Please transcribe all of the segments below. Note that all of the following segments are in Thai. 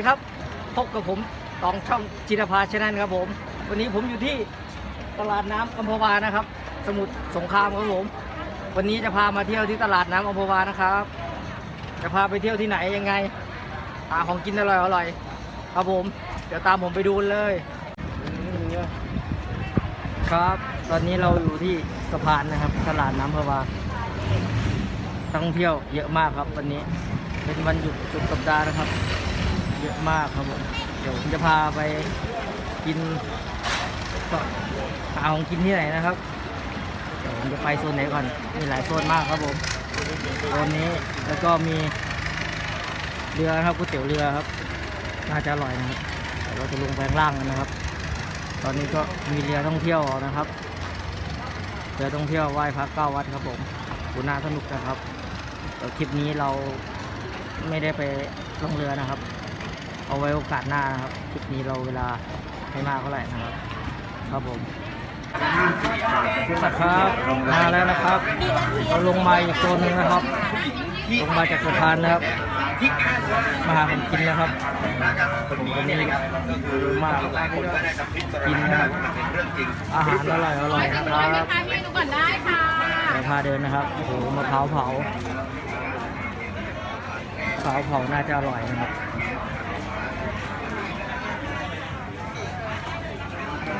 ดีครับ พบกับผมตองช่องจินภาชแนลครับผม วันนี้ผมอยู่ที่ตลาดน้ำอัมพวานะครับ สมุทรสงครามครับผม วันนี้จะพามาเที่ยวที่ตลาดน้ำอัมพวานะครับ จะพาไปเที่ยวที่ไหนยังไง หาของกินอร่อยอร่อยครับผม เดี๋ยวตามผมไปดูเลยครับ ตอนนี้เราอยู่ที่สะพานนะครับ ตลาดน้ำอัมพวานักท่องเที่ยวเยอะมากครับวันนี้ เป็นวันหยุดสุดสัปดาห์นะครับ เยอะมากครับผมเดี๋ยวผมจะพาไปกินก็หาของกินที่ไหนนะครับ เดี๋ยวผมจะไปโซนไหนก่อน มีหลายโซนมากครับผมโซนนี้แล้วก็มีเรือครับก๋วยเตี๋ยวเรือครับ น่าจะอร่อยนะครับเราจะลงไปข้างล่างกันนะครับ ตอนนี้ก็มีเรือท่องเที่ยวนะครับ เรือท่องเที่ยวไหว้พระเก้าวัดครับผมดูน่าสนุกนะครับคลิปนี้เราไม่ได้ไปล่องเรือนะครับ เอาไว้โอกาสหน้านะครับคลิปนี้เราเวลาไม่มากเท่าไหร่นะครับ ครับผมนะครับมาแล้วนะครับเราลงมาอีกโซนหนึ่งนะครับ ลงมาจากสะพานนะครับมาหาของกินนะครับผมวันนี้มากกินนะครับอาหารอร่อยอร่อยนะคได้รับไหมคะพี่หนูก่อนได้ค่ะเดี๋ยวพาเดินนะครับโอ้โหมะพร้าวเผามะพร้าวเผาน่าจะอร่อยนะครับ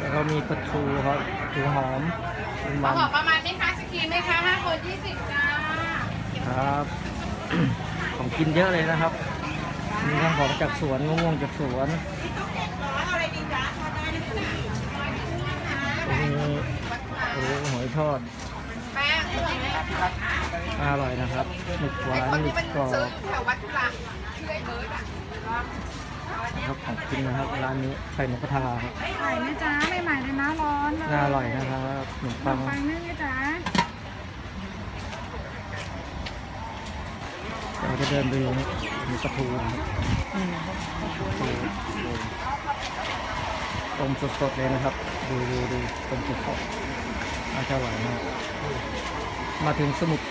แล้ว ก็มีปลาทูครับปลาทูหอมปลาขมัอนบอกประมาณไหมคะสกีไหมคะห้าคนยี่สิบจ้าครับ ของกินเยอะเลยนะครับ มีทั้งของจากสวนมะม่วงจากสวนมีโอ้โหหอยทอดแป้งอร่อยนะครับหมึกหวานคนหมึที่กมันกรอซื้อบแถววัดจุฬาชื่อไอ้เบิร์ดอะ นะครับของกินนะครับร้านนี้ไข่นกกระทาครับไข่นะจ๊ะใหม่ๆเลยนะร้อนเลยน่าอร่อยนะครับขนมปังปังนึ่งนะจ๊ะเราจะเดินไปดูมีปลาทูนะครับปลาทูต้มสดๆเลยนะครับ ดูดูดูต้มสดๆน่าจะอร่อยมากมาถึงสมุทร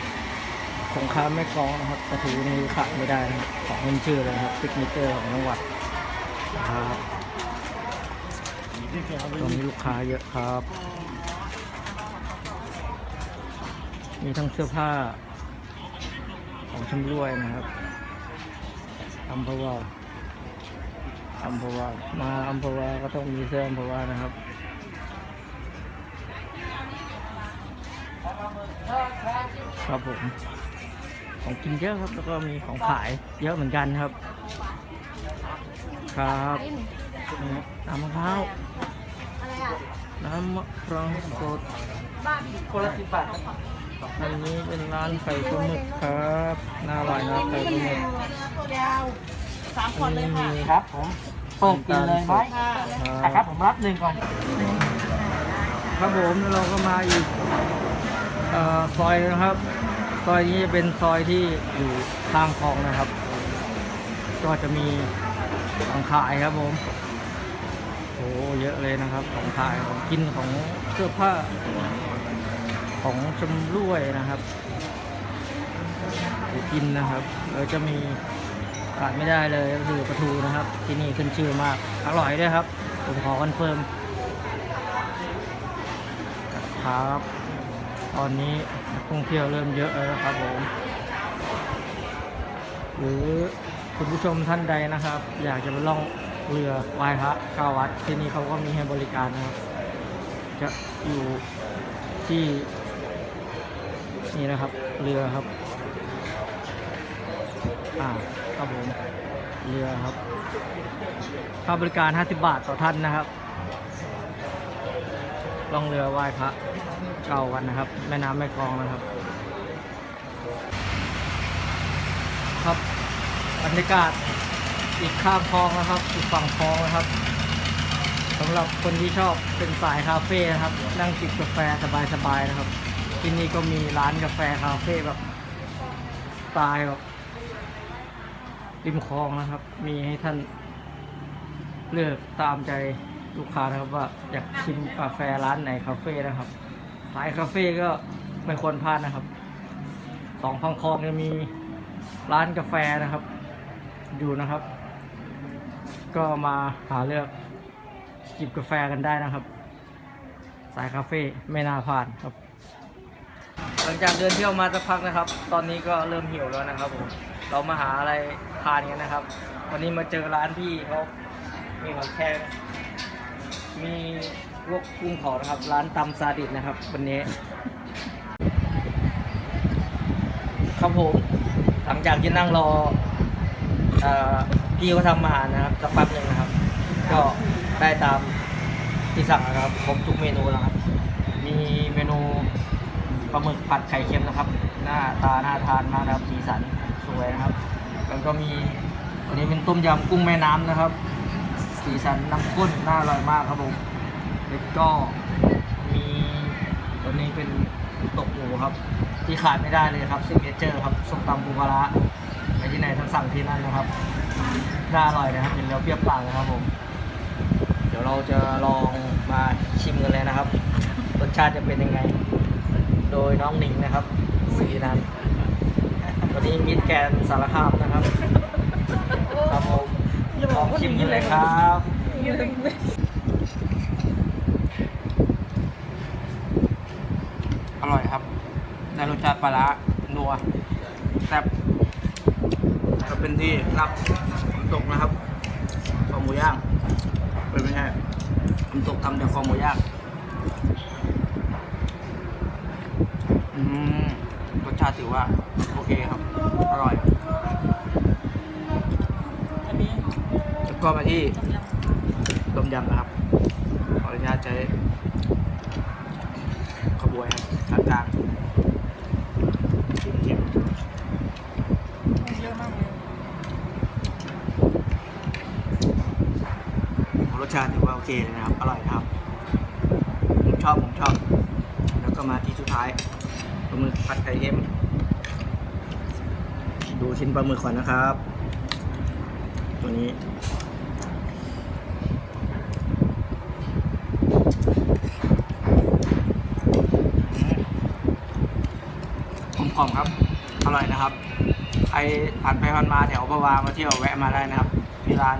สงครามแม่กลองนะครับปลาทูนี่ขาดไม่ได้นะครับของขึ้นชื่อเลยนะครับ ซิกเนเจอร์ของจังหวัดนะ ครับตอนนี้ลูกค้าเยอะครับ มีทั้งเสื้อผ้า ของชำรวยนะครับอัมพวาอัมพวามาอัมพวาก็ต้องมีเสื้ออัมพวานะครับครับผม ของกินเยอะครับ แล้วก็มีของขายเยอะเหมือนกันครับ ครับนี่น้ำมะพร้าวอะไรอะน้ำมะพร้าวสดคนละสิบบาทอันนี้เป็นร้านไข่ปลาหมึกครับน่าอร่อยนะไข่ปลาหมึกยาวสามคนเลยค่ะครับผมเปิดกินเลยไหมครับผมรับหนึ่งก่อนครับผมเราก็มาอีกเอ่อซอยนะครับซอยนี้จะเป็นซอยที่อยู่ทางคลองนะครับ ก็จะมี ของขายครับผมโอ้เยอะเลยนะครับ ของขายของกินของเสื้อผ้า ของชำร่วยนะครับของกินนะครับแล้วจะมีขาดไม่ได้เลยก็คือปลาทูนะครับ ที่นี่ขึ้นชื่อมากอร่อยด้วยครับ ผมขอคอนเฟิร์มครับตอนนี้นักท่องเที่ยวเริ่มเยอะแล้วนะครับผม หรือ คุณผู้ชมท่านใดนะครับ อยากจะไปล่องเรือไหว้พระเก้าวัด ที่นี่เขาก็มีให้บริการนะครับ จะอยู่ที่นี่นะครับ เรือครับ อ่าครับผมเรือครับค่าบริการ 50 บาทต่อท่านนะครับล่องเรือไหว้พระเก้าวันนะครับ แม่น้ำแม่กองนะครับ ครับ บรรยากาศอีกข้างคลองนะครับอีกฝั่งคลองนะครับสำหรับคนที่ชอบเป็นสายคาเฟ่นะครับ นั่งจิบกาแฟสบายๆนะครับ ที่นี่ก็มีร้านกาแฟคาเฟ่แบบสไตล์แบบริมคลองนะครับ มีให้ท่านเลือกตามใจลูกค้านะครับว่าอยากชิมกาแฟร้านไหนคาเฟ่นะครับ สายคาเฟ่ก็ไม่ควรพลาดนะครับสองฝั่งคลองจะมีร้านกาแฟนะครับ อยู่นะครับ ก็มาหาเลือกจิบกาแฟกันได้นะครับ สายคาเฟ่ไม่น่าพลาดครับ หลังจากเดินเที่ยวมาสักพักนะครับ ตอนนี้ก็เริ่มหิวแล้วนะครับผมเรามาหาอะไรทานกันนะครับ วันนี้มาเจอร้านพี่เขามีหอยแครงมีพวกกุ้งเผานะครับ ร้านตำซาดิสนะครับ วันนี้ ครับผมหลังจากที่นั่งรอ เออพี่เขาทำอาหารนะครับสักแป๊บหนึ่งนะครับ ก็ได้ตามที่สั่งนะครับครบทุกเมนูแล้วครับ มีเมนูปลาหมึกผัดไข่เค็มนะครับ หน้าตาน่าทานมากนะครับสีสันสวยนะครับแล้วก็มีอันนี้เป็นต้มยำกุ้งแม่น้ำนะครับ สีสันน้ำข้นน่าอร่อยมากครับผมแล้วก็มีตัวนี้เป็นตกหมูครับ ที่ขาดไม่ได้เลยครับซิกเนเจอร์ครับส้มตำปูปลาร้า ที่ไหนทั้งสั่งที่นั่นนะครับ น่าอร่อยนะครับเห็นแล้วเปรี้ยวปากนะครับผม เดี๋ยวเราจะลองมาชิมกันเลยนะครับ รสชาติจะเป็นยังไง โดยน้องหนิงนะครับสีนั้นวันนี้มิดแกนสารคามนะครับ ครับผมลองชิมกันเลยครับอร่อยครับ ได้รสชาติปลาร้านัวแซ่บ เป็นที่รับน้ำตกนะครับคอหมูย่างเป็นไม่ใช่น้ำตกทำจากคอหมูย่างอืมรสชาติถือว่า โอเคครับ อร่อยแล้วก็มาที่ต้มยำนะครับขออนุญาตใช้ขบวยครับกลางๆชิมชิม เยอะมากเลย รสชาติถือว่าโอ เคเลยนะครับ อร่อยนะครับผมชอบผมชอบ แล้วก็มาที่สุดท้ายปลาหมึกผัดไข่เค็มดูชิ้นปลาหมึกก่อนนะครับ ตัวนี้ผมกล่อมครับ อร่อยนะครับ ใครผ่านไปผ่านมาแถวประวามาเที่ยวแวะมาได้นะครับที่ร้าน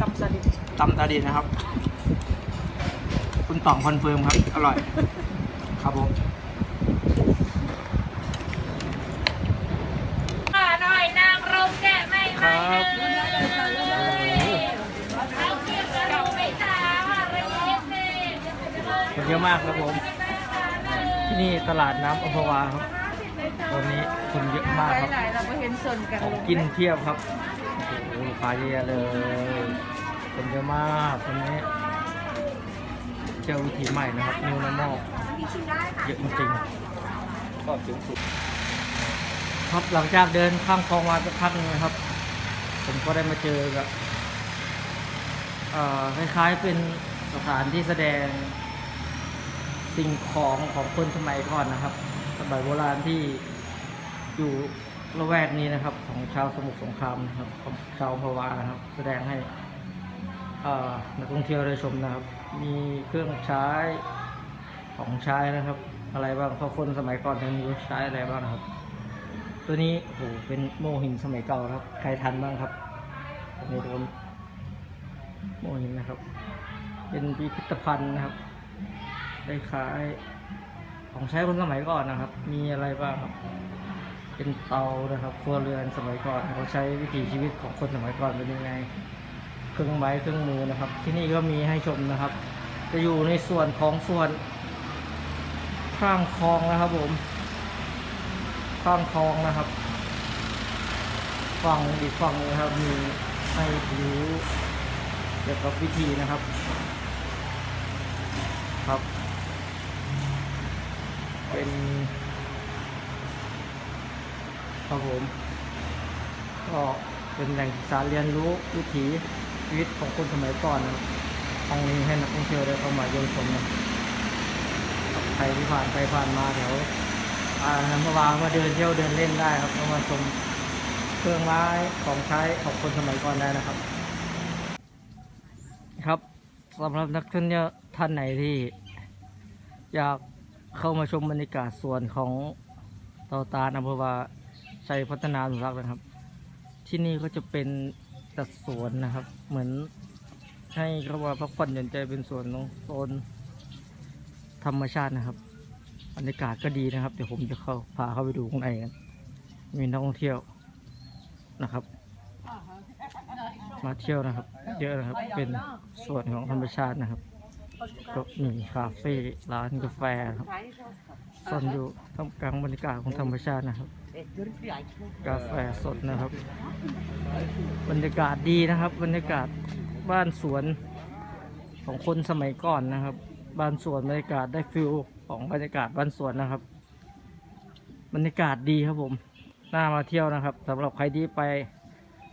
ตำ สลิดตำตาดีนะครับ คุณต่องคอนเฟิร์มครับ อร่อย ครับผมหน่อยนางรมแกะไม่ครับเอาเกียบกระโดดไปจ้าอะไรเล็กเคนเยอะมากครับผม ที่นี่ตลาดน้ำอัมพวาครับตอนนี้คนเยอะมากครับหลายๆเราก็เห็นส่วนกันของกินเพียบครับ โอ้โหลูกค้าเยอะเลย คนเยอะมากตอนนี้เจอวิธีใหม่นะครับนิวนมอลเยอะจริงๆก็ถึงสุด ครับหลังจากเดินข้ามคลองมาสักพักนึงนะครับ ผมก็ได้มาเจอกับคล้ายๆเป็นสถานที่แสดงสิ่งของของคนสมัยก่อนนะครับสมัยโบราณที่อยู่ละแวกนี้นะครับ ของชาวสมุทรสงครามนะครับของชาวพะวานะครับ แสดงให้ นักท่องเที่ยวได้ชมนะครับ มีเครื่องใช้ของใช้นะครับ อะไรบ้างเพราะคนสมัยก่อนจะมีใช้อะไรบ้างครับ ตัวนี้โอ้โหเป็นโมหินสมัยเก่าครับ ใครทันบ้างครับในโดนโมหินนะครับ เป็นพิพิธภัณฑ์นะครับ ได้ขายของใช้คนสมัยก่อนนะครับ มีอะไรบ้างครับเป็นเตานะครับครัวเรือนสมัยก่อนเขาใช้วิถีชีวิตของคนสมัยก่อนเป็นยังไง เครื่องไม้เครื่องมือนะครับ ที่นี่ก็มีให้ชมนะครับ จะอยู่ในส่วนของส่วน ข้างคลองนะครับผม ข้างคลองนะครับ ฝั่งอีกฝั่งนึงนะครับ มีให้รู้เกี่ยวกับวิธีนะครับ ครับ เป็นครับผมก็เป็นแหล่งศึกษาเรียนรู้วิถี ชีวิตของคนสมัยก่อนนะครับทางนี้ให้นักท่องเที่ยวได้เข้ามาเยี่ยมชมนะใครที่ผ่านไปผ่านมาแถวอ่าน้ำพะวางมาเดินเที่ยวเดินเล่นได้ครับก็มาชมเครื่องไม้ของใช้ของคนสมัยก่อนได้นะครับ ครับสำหรับนักท่องเที่ยวท่านไหนที่ อยากเข้ามาชมบรรยากาศสวนของเตาตาอำเภอวาชัยพัฒนาอนุรักษ์นะครับ ที่นี่ก็จะเป็น จัดสวนนะครับ เหมือนให้เขาว่าพักผ่อนหย่อนใจเป็นสวนของโซนธรรมชาตินะครับบรรยากาศก็ดีนะครับ เดี๋ยวผมจะเข้าพาเข้าไปดูข้างในกัน มีนักท่องเที่ยวนะครับ มาเที่ยวนะครับ เยอะนะครับ เป็นส่วนของธรรมชาตินะครับ ก็มีคาเฟ่ร้านกาแฟครับ ซ่อนอยู่ท่ามกลางบรรยากาศของธรรมชาตินะครับ กาแฟสดนะครับ บรรยากาศดีนะครับ บรรยากาศบ้านสวนของคนสมัยก่อนนะครับ บ้านสวนบรรยากาศได้ฟิลของบรรยากาศบ้านสวนนะครับ บรรยากาศดีครับผมน่ามาเที่ยวนะครับสำหรับใครที่ไป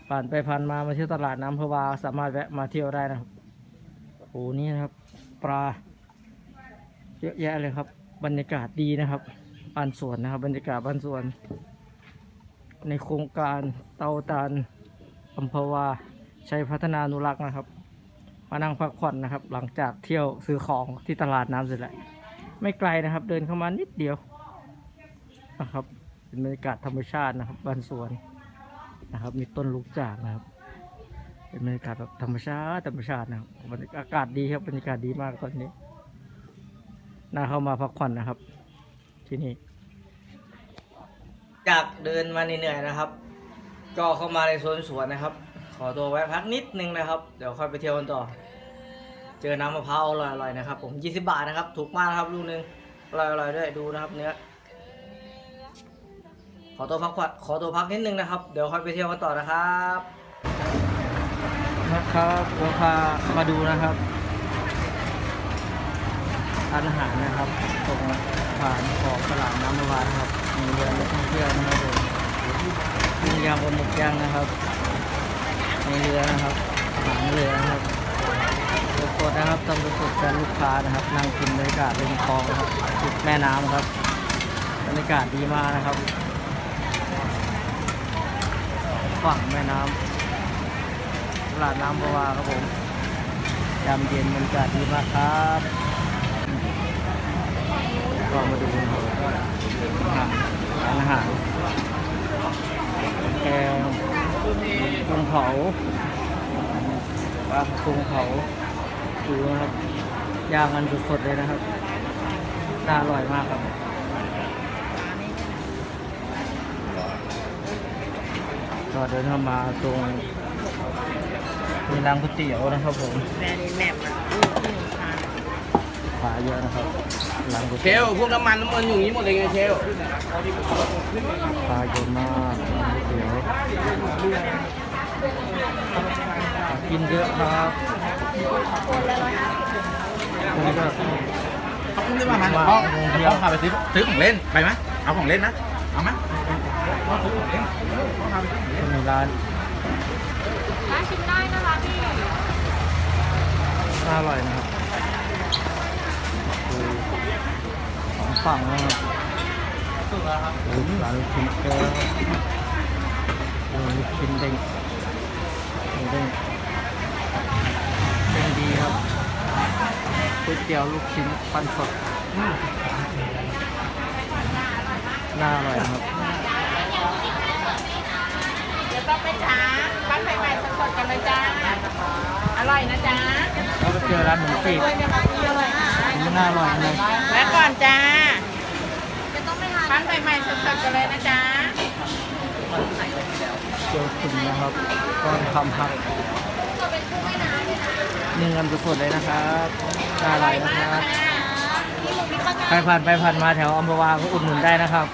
ผ่านไปผ่านมามาเที่ยวตลาดน้ำพะวาสามารถแวะมาเที่ยวได้นะครับโอ้นี่นะครับ ปลาเยอะแยะเลยครับ บรรยากาศดีนะครับบ้านสวนนะครับ บรรยากาศบ้านสวน ในโครงการเตาตาลอัมพวาชัยพัฒนานุรักษ์นะครับ มานั่งพักผ่อนนะครับ หลังจากเที่ยวซื้อของที่ตลาดน้ำเสร็จแล้วไม่ไกลนะครับ เดินเข้ามานิดเดียวนะครับ เป็นบรรยากาศธรรมชาตินะครับบ้านสวนนะครับ มีต้นลูกจากนะครับ เป็นบรรยากาศแบบธรรมชาติธรรมชาตินะครับบรรยากาศอากาศดีครับบรรยากาศดีมากตอนนี้ น่าเข้ามาพักผ่อนนะครับ ที่นี่ จากเดินมาเหนื่อยๆนะครับ ก็เข้ามาในโซนสวนนะครับ ขอตัวแวะพักนิดนึงนะครับ เดี๋ยวค่อยไปเที่ยวกันต่อ เจอน้ำมะพร้าวอร่อยๆนะครับ ผม20บาทนะครับ ถูกมากนะครับลูกนึงอร่อยๆด้วยดูนะครับเนื้อขอตัวพักผ่อนขอตัวพักนิดนึงนะครับ เดี๋ยวค่อยไปเที่ยวกันต่อนะครับ นะครับเราพามาดูนะครับ ร้านอาหารนะครับตรงผ่านของตลาดน้ำมะพร้านครับ มีเรือนักท่องเที่ยวนะครับผมปิ้งย่างปลาหมึกย่างนะครับในเรือนะครับอาหารเรือนะครับสดๆนะครับทำสดๆกันลูกค้านะครับ นั่งกินบรรยากาศริมคลองครับติดแม่น้ำครับบรรยากาศดีมากนะครับ ฝั่งแม่น้ำตลาดน้ำบวาครับผมยามเย็นบรรยากาศดีมากครับ ก็มาดูนะครับอาหารร้านอาหารแกงกุ้งเผาปลากุ้งเผาดูนะครับย่างกันสดๆเลยนะครับน่าอร่อยมากครับก็เดินเข้ามาตรงมีร้านก๋วยเตี๋ยวนะครับผมแม่นี่แหนมอะขายเยอะนะครับ ร้านก๋วยเชเตี๋ยวลพวกน้ำมันน้ำมันอยู่อย่างนี้หมดเลยไงเชลขายเยอะมากร้านก๋วยเตี๋ยวกินเยอะครับคนนี้ก็เขาอุ้มได้มาไหมมาพ่อโรงเรียนพ่อพาไปซื้อซื้อของเล่นไปไหมเอาของเล่นนะเอาไหมพ่อซื้อของเล่นพ่อพาไปซื้อของเล่นมีร้านร้านชิมได้นะคะพี่น่าอร่อยนะครับ ฝั่งนะครับโอ้โหร้านลูกชิ้นเกลือโอ้โหลูกชิ้นเด้งหมูเด้งเด้งดีครับก๋วยเตี๋ยวลูกชิ้นปั้นสดอืมน่าอร่อยนะครับเดี๋ยวต้องไปช้าปั้นใหม่ๆสดๆกันเลยจ้าอร่อยนะจ๊ะแล้วก็เจอร้านหมูปีกด้วย นะคะพี่อร่อยนะอันนี้น่าอร่อยเลยแวะก่อนจ้าจะต้องไม่ทานปั้นใหม่ๆสดๆกันเลยนะจ๊ะเจียวขุ่นนะครับก้อนคำหักตัวเป็นกุ้งแม่น้ำเลยนะนึ่งกันสดๆเลยนะครับน่าอร่อยนะครับนี่มุกนี่ก็ใครผ่านไปผ่านมาแถวอัมพวาก็อุดหนุนได้นะครับ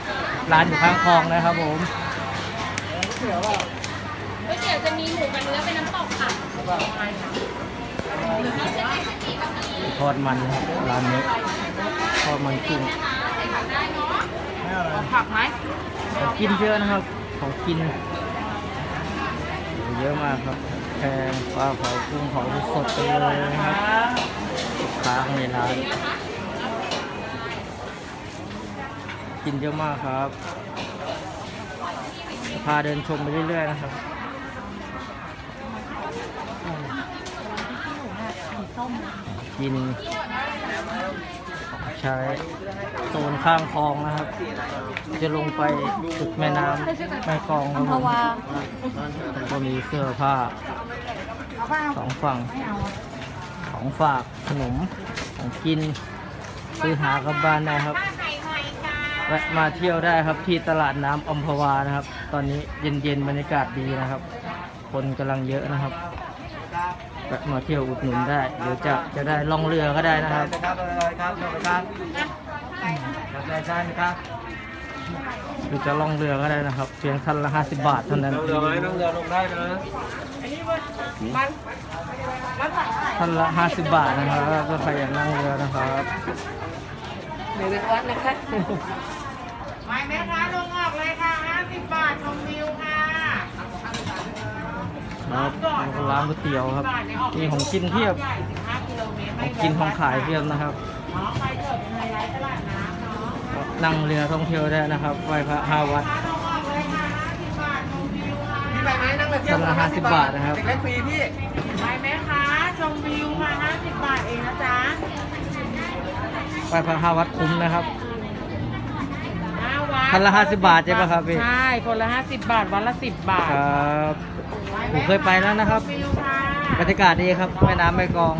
ร้านอยู่ข้างคลองนะครับผมก๋วยเตี๋ยวจะมีหมูกับเนื้อเป็นน้ำตกค่ะ ทอดมันครับร้านนี้ทอดมันกุ้งนะคะใส่ผักได้เนาะผักไหมของกินเยอะนะครับ ของกิน เยอะมากครับแพงปลาเผากุ้งเผาสดๆไปเลยนะครับลูกค้าในร้านกินเยอะมากครับ พาเดินชมไปเรื่อยๆนะครับ กิน ใช้โซนข้างคลองนะครับ จะลงไปจุดแม่น้ำแม่กลองครับผมก็มีเสื้อผ้าสองฝั่งของฝากขนมของกิน ซื้อหากลับบ้านได้ครับแวะมาเที่ยวได้ครับที่ตลาดน้ำอัมพวานะครับ ตอนนี้เย็นๆบรรยากาศดีนะครับ คนกำลังเยอะนะครับ แวะมาเที่ยวอุดหนุนได้หรือจะจะได้ล่องเรือก็ได้นะครับครับอะไรครับอะไรครับได้ใช่ไหมครับหรือจะล่องเรือก็ได้นะครับ เพียงท่านละ 50 บาทเท่านั้น นั่งเรือไหมนั่งเรือลงได้นะท่านละ 50 บาทนะครับถ้าใครอยากนั่งเรือนะครับไปวัดนะคะหมายแม่ค้าลงออกเลยค่ะ 50 บาทชมวิวค่ะ ครับ ร้านก๋วยเตี๋ยวครับมีของกินเพียบใหญ่15กิโลเมตรของกินของขายเพียบนะครับน้องไปเถอะเป็นไฮไลท์ตลาดน้ำเนาะนั่งเรือท่องเที่ยวได้นะครับไหว้พระห้าวัดลงออกเลยค่ะ50บาทชมวิวค่ะพี่ไปไหมนั่งเรือเที่ยวท่านละ50บาทนะครับเด็กเล็กฟรีพี่ไปแม่ค้าชมวิวค่ะ50บาทเองนะจ๊ะไหว้พระห้าวัดคุ้มนะครับ ห้าวัดท่านละ50บาทใช่ปะครับพี่ ใช่คนละ50บาทวันละ10บาทครับผมเคยไปแล้วนะครับวิวค่ะบรรยากาศดีครับแม่น้ำแม่กลอง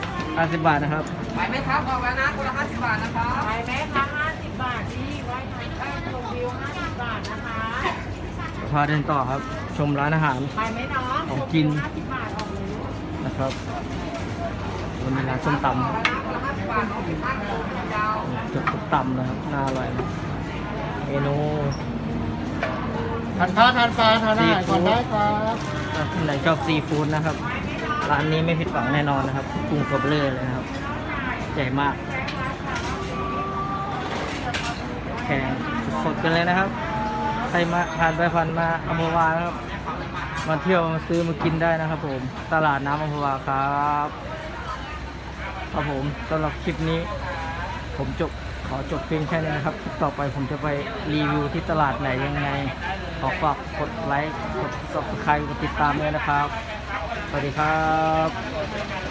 50บาทนะครับไปไหมครับออกแล้วนะคนละห้าสิบบาทนะครับไปแม่ค้า50บาทที่ไหว้พระเอ้ยชมวิว50บาทนะคะพาเดินต่อครับ ชมร้านอาหาร ไปไหมน้องของกินชมวิว50บาทออกเลยลูกนะครับวันนี้ร้านส้มตำจุดส้มตำนะครับน่าอร่อยนะเมนูทานข้าวทานปลาทานอาหารก่อนได้ครับถ้าท่านไหนชอบซีฟู้ดนะครับ ร้านนี้ไม่ผิดหวังแน่นอนนะครับกุ้งกระเบลอเลยนะครับ ใหญ่มากแข่งสดๆกันเลยนะครับ ใครมาผ่านไปผ่านมาอัมพวานะครับ มาเที่ยวมาซื้อมากินได้นะครับ ผม ตลาดน้ำอัมพวาครับ ครับผมสำหรับคลิปนี้ ผมจบข อจบเพียงแค่นี้นะครับคลิปต่อไปผมจะไปรีวิวที่ตลาดไหนยังไง ขอฝากกดไลค์ กด subscribe กดติดตามด้วยนะครับ สวัสดีครับ